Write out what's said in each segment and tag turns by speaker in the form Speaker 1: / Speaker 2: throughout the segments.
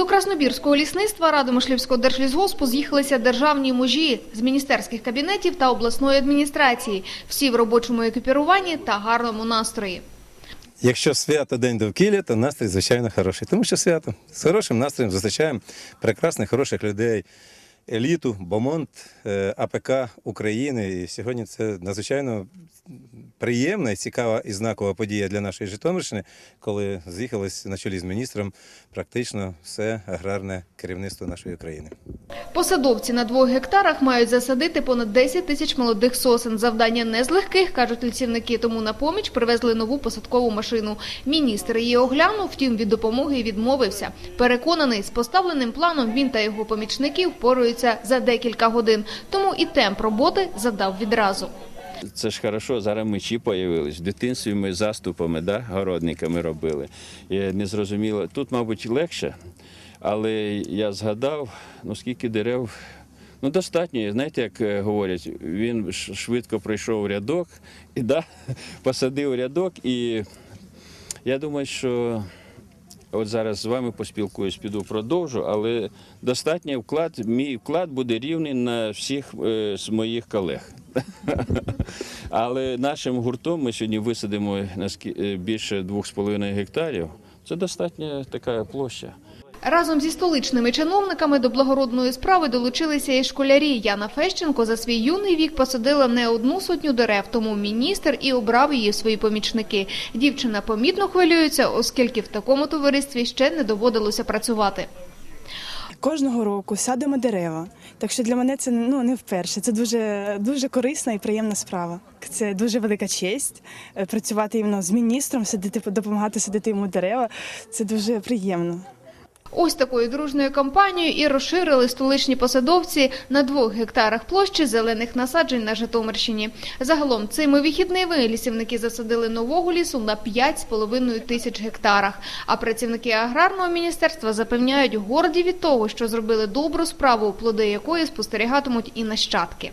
Speaker 1: До Краснобірського лісництва Радомишлівського держлісгоспу з'їхалися державні мужі з міністерських кабінетів та обласної адміністрації. Всі в робочому екіпіруванні та гарному настрої.
Speaker 2: Якщо свято День довкілля, то настрій, звичайно, хороший. Тому що свято з хорошим настроєм зустрічаємо прекрасних, хороших людей, еліту, Бомонд, е, АПК України. І сьогодні це надзвичайно приємна і цікава і знакова подія для нашої Житомирщини, коли з'їхалось на чолі з міністром практично все аграрне керівництво нашої країни.
Speaker 1: Посадовці на двох гектарах мають засадити понад 10 тисяч молодих сосен. Завдання не з легких, кажуть лісівники, тому на поміч привезли нову посадкову машину. Міністр її оглянув, втім від допомоги відмовився. Переконаний, з поставленим планом він та його помічники впораються за декілька годин. Тому і темп роботи задав відразу.
Speaker 3: Це ж хорошо, зараз мечі появились. В дитинстві ми заступами, да, городниками робили. І не зрозуміло. Тут, мабуть, легше, але я згадав, ну скільки дерев. Ну, достатньо, знаєте, як е, говорять, він швидко пройшов рядок і да, посадив рядок. І я думаю, що от зараз з вами поспілкуюсь, піду продовжу, але достатній вклад, мій вклад буде рівний на всіх е, з моїх колег. Але нашим гуртом ми сьогодні висадимо е, більше 2,5 гектарів. Це достатня така площа.
Speaker 1: Разом зі столичними чиновниками до благородної справи долучилися і школярі. Яна Фещенко за свій юний вік посадила не одну сотню дерев, тому міністр і обрав її свої помічники. Дівчина помітно хвилюється, оскільки в такому товаристві ще не доводилося працювати.
Speaker 4: Кожного року садимо дерева. Так що для мене це ну не вперше. Це дуже дуже корисна і приємна справа. Це дуже велика честь е, працювати іменно з міністром, садити, допомагати садити йому дерева. Це дуже приємно.
Speaker 1: Ось такою дружною кампанією і розширили столичні посадовці на двох гектарах площі зелених насаджень на Житомирщині. Загалом цими вихідними лісівники засадили нового лісу на 5,5 тисяч гектарах. А працівники аграрного міністерства запевняють горді від того, що зробили добру справу, плоди якої спостерігатимуть і нащадки.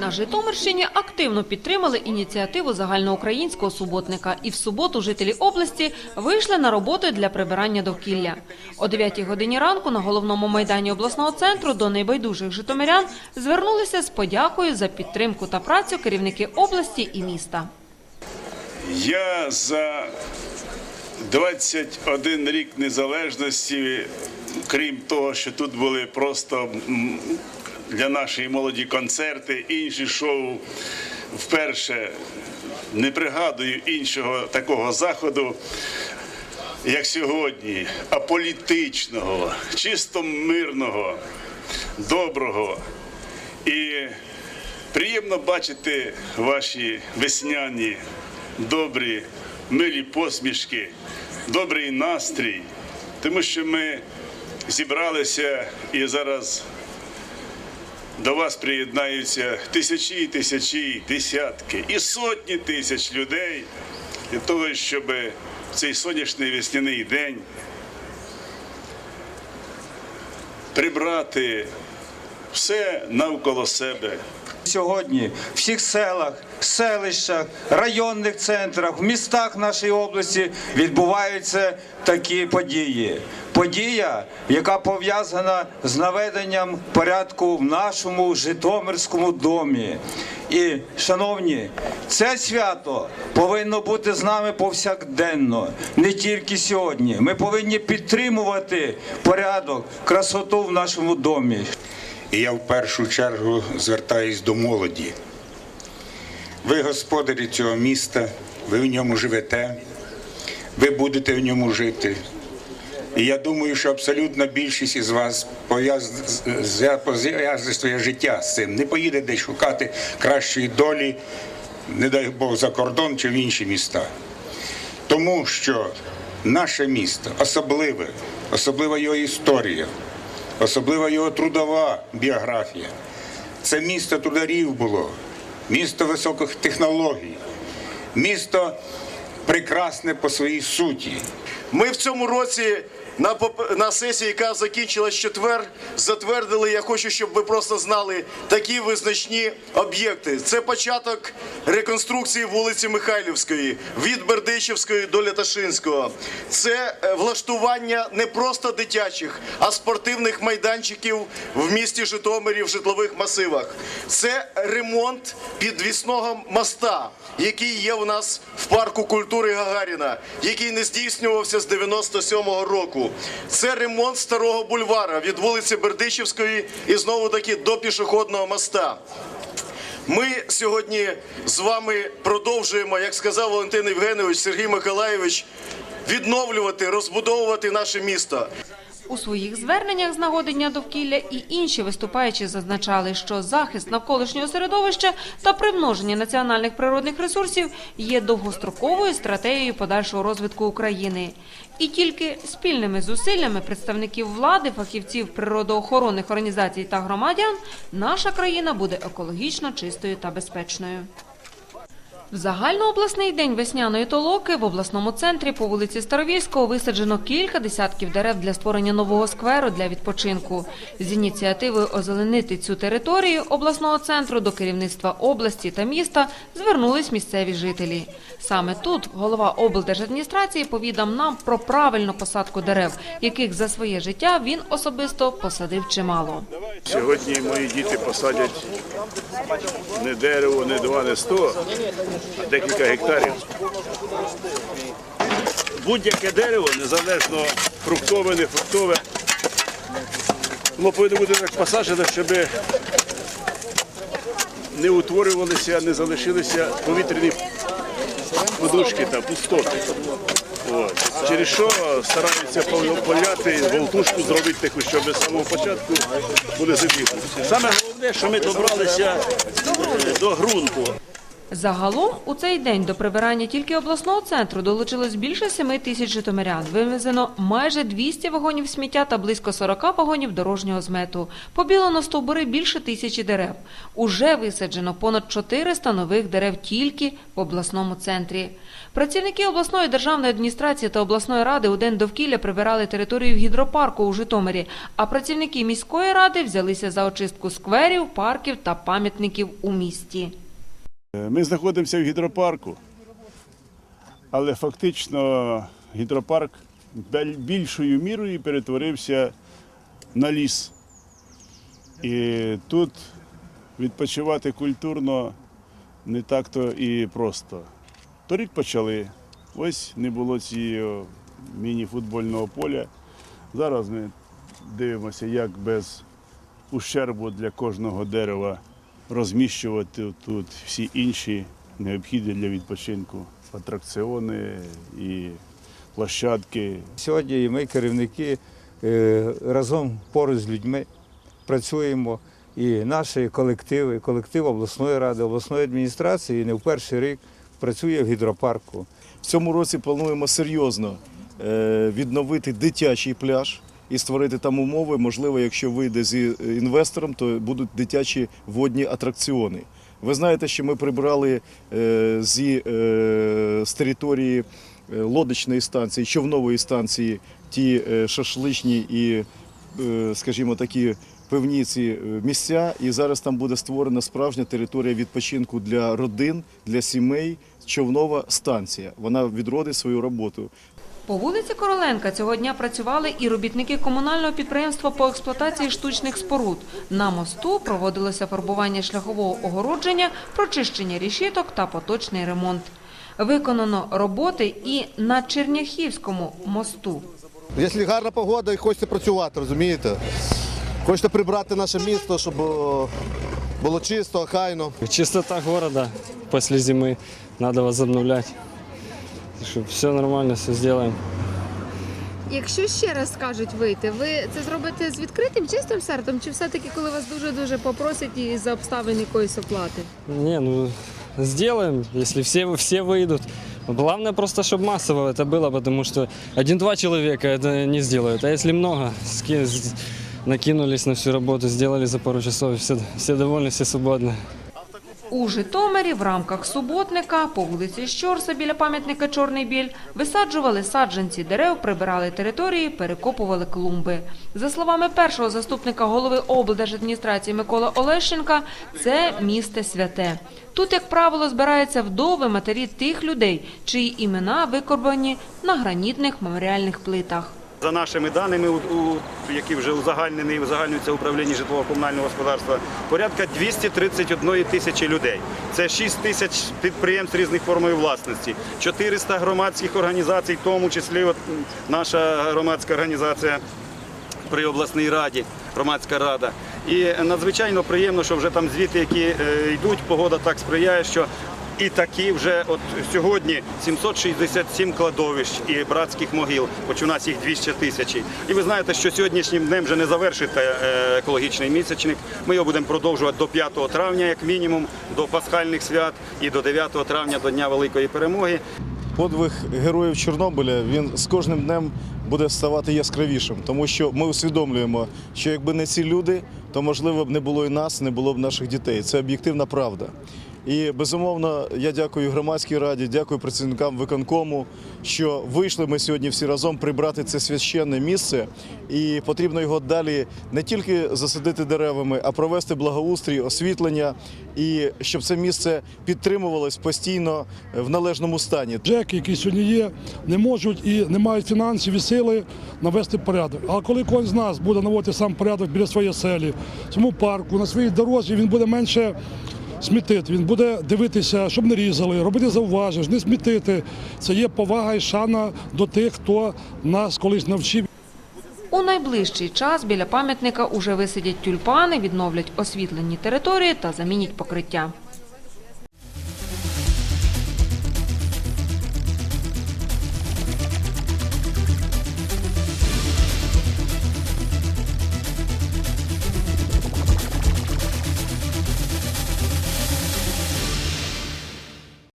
Speaker 5: На Житомирщині активно підтримали ініціативу загальноукраїнського суботника, і в суботу жителі області вийшли на роботи для прибирання довкілля. О 9 годині ранку на головному майдані обласного центру до найбайдужих житомирян звернулися з подякою за підтримку та працю керівники області і міста.
Speaker 6: Я за 21 рік незалежності, крім того, що тут були просто для нашої молоді концерти, інші шоу, вперше не пригадую іншого такого заходу, як сьогодні, аполітичного, чисто мирного, доброго. І приємно бачити ваші весняні, добрі, милі посмішки, добрий настрій, тому що ми зібралися і зараз до вас приєднаються тисячі тисячі, десятки і сотні тисяч людей для того, щоб в цей сонячний весняний день прибрати все навколо себе.
Speaker 7: Сьогодні в всіх селах, селищах, районних центрах, в містах нашої області відбуваються такі події. Подія, яка пов'язана з наведенням порядку в нашому Житомирському домі. І, шановні, це свято повинно бути з нами повсякденно, не тільки сьогодні. Ми повинні підтримувати порядок, красоту в нашому домі.
Speaker 8: І я в першу чергу звертаюсь до молоді. Ви господарі цього міста, ви в ньому живете, ви будете в ньому жити. І я думаю, що абсолютна більшість із вас пов'яз- пов'язує своє життя з цим. Не поїде десь шукати кращої долі, не дай Бог, за кордон чи в інші міста. Тому що наше місто особливе, особлива його історія, особлива його трудова біографія. Це місто трударів було, місто високих технологій, місто прекрасне по своїй суті.
Speaker 9: Ми в цьому році на, на сесії, яка закінчилась четвер, затвердили, я хочу, щоб ви просто знали, такі визначні об'єкти. Це початок реконструкції вулиці Михайлівської від Бердичівської до Ляташинського. Це е, влаштування не просто дитячих, а спортивних майданчиків в місті Житомирі в житлових масивах. Це ремонт підвісного моста, який є у нас в парку культури Гагаріна, який не здійснювався з 97-го року. Це ремонт старого бульвара від вулиці Бердичівської і знову таки до пішохідного моста. Ми сьогодні з вами продовжуємо, як сказав Валентин Євгенович, Сергій Миколаєвич, відновлювати, розбудовувати наше місто.
Speaker 5: У своїх зверненнях з нагоди Дня довкілля і інші виступаючі зазначали, що захист навколишнього середовища та примноження національних природних ресурсів є довгостроковою стратегією подальшого розвитку України. І тільки спільними зусиллями представників влади, фахівців природоохоронних організацій та громадян наша країна буде екологічно чистою та безпечною. В загальнообласний день весняної толоки в обласному центрі по вулиці Старовільського висаджено кілька десятків дерев для створення нового скверу для відпочинку. З ініціативою озеленити цю територію обласного центру до керівництва області та міста звернулись місцеві жителі. Саме тут голова облдержадміністрації повідав нам про правильну посадку дерев, яких за своє життя він особисто посадив чимало.
Speaker 6: Сьогодні мої діти посадять не дерево, не два, не сто, декілька гектарів. Будь-яке дерево, незалежно фруктове, не фруктове, воно повинно бути так посаджено, щоб не утворювалися, не залишилися повітряні подушки та пустоти. От. Через що стараються поляти, волтушку зробити таку, щоб з самого початку були забігли. Саме головне, що ми добралися до ґрунту.
Speaker 5: Загалом у цей день до прибирання тільки обласного центру долучилось більше 7 тисяч житомирян. Вивезено майже 200 вагонів сміття та близько 40 вагонів дорожнього змету. Побілено стовбури більше тисячі дерев. Уже висаджено понад 400 нових дерев тільки в обласному центрі. Працівники обласної державної адміністрації та обласної ради у день довкілля прибирали територію гідропарку у Житомирі, а працівники міської ради взялися за очистку скверів, парків та пам'ятників у місті.
Speaker 6: Ми знаходимося в гідропарку, але фактично гідропарк більшою мірою перетворився на ліс. І тут відпочивати культурно не так-то і просто. Торік почали. Ось не було цього міні-футбольного поля. Зараз ми дивимося, як без ущербу для кожного дерева розміщувати тут всі інші необхідні для відпочинку атракціони і площадки.
Speaker 7: Сьогодні ми, керівники, е, разом поруч з людьми працюємо. І наші колективи, колектив обласної ради, обласної адміністрації не в перший рік працює в гідропарку.
Speaker 10: В цьому році плануємо серйозно е, відновити дитячий пляж і створити там умови. Можливо, якщо вийде з інвестором, то будуть дитячі водні атракціони. Ви знаєте, що ми прибрали е, е, з території е, лодочної станції, човнової станції ті е, шашличні і, е, скажімо, такі певні ці е, місця. І зараз там буде створена справжня територія відпочинку для родин, для сімей. Човнова станція. Вона відродить свою роботу.
Speaker 5: По вулиці Короленка цього дня працювали і робітники комунального підприємства по експлуатації штучних споруд. На мосту проводилося фарбування шляхового огородження, прочищення рішіток та поточний ремонт. Виконано роботи і на Черняхівському мосту.
Speaker 11: Якщо гарна погода і хочеться працювати, розумієте? Хочете прибрати наше місто, щоб було чисто, охайно.
Speaker 12: Чистота города после зимы надо возобновлять Чтобы все нормально, все сделаем.
Speaker 1: Якщо ще раз скажуть вийти, ви це зробите з відкритим чистим серцем, чи все-таки коли вас дуже-дуже попросять і за обставин якоїсь оплати?
Speaker 12: Не, ну сделаем, если все, все выйдут. Главное просто, чтобы массово это было, потому что один-два человека это не сделают. А если много, ски- с- накинулись на всю работу, сделали за пару часов, все, все довольны, все свободны.
Speaker 5: У Житомирі в рамках суботника по вулиці Щорса біля пам'ятника Чорний біль висаджували саджанці дерев, прибирали території, перекопували клумби. За словами першого заступника голови облдержадміністрації Миколи Олещенка, це місце святе. Тут, як правило, збираються вдови матері тих людей, чиї імена викорбані на гранітних меморіальних плитах.
Speaker 13: За нашими даними, у- які вже узагальнені узагальнюються в управлінні житлово-комунального господарства, порядка 231 тисячі людей. Це 6 тисяч підприємств різних форм власності, 400 громадських організацій, в тому числі наша громадська організація при обласній раді, громадська рада. І надзвичайно приємно, що вже там звіти, які е, йдуть, погода так сприяє, що і такі вже от сьогодні 767 кладовищ і братських могил, хоч у нас їх 200 тисяч. І ви знаєте, що сьогоднішнім днем вже не завершиться е, екологічний місячник. Ми його будемо продовжувати до 5 травня, як мінімум, до пасхальних свят і до 9 травня, до Дня Великої Перемоги.
Speaker 10: Подвиг героїв Чорнобиля він з кожним днем буде ставати яскравішим, тому що ми усвідомлюємо, що якби не ці люди, то можливо б не було і нас, не було б наших дітей. Це об'єктивна правда. І безумовно, я дякую громадській раді, дякую працівникам виконкому, що вийшли ми сьогодні всі разом прибрати це священне місце, і потрібно його далі не тільки засадити деревами, а провести благоустрій, освітлення, і щоб це місце підтримувалось постійно в належному стані.
Speaker 14: ЖЕКи, які сьогодні є, не можуть і не мають фінансів і сили навести порядок. А коли кожен з нас буде наводити сам порядок біля своєї селі, цьому парку, на своїй дорозі, він буде менше смітити, він буде дивитися, щоб не різали, робити зауваження, не смітити. Це є повага і шана до тих, хто нас колись навчив.
Speaker 5: У найближчий час біля пам'ятника уже висадять тюльпани, відновлять освітлені території та замінять покриття.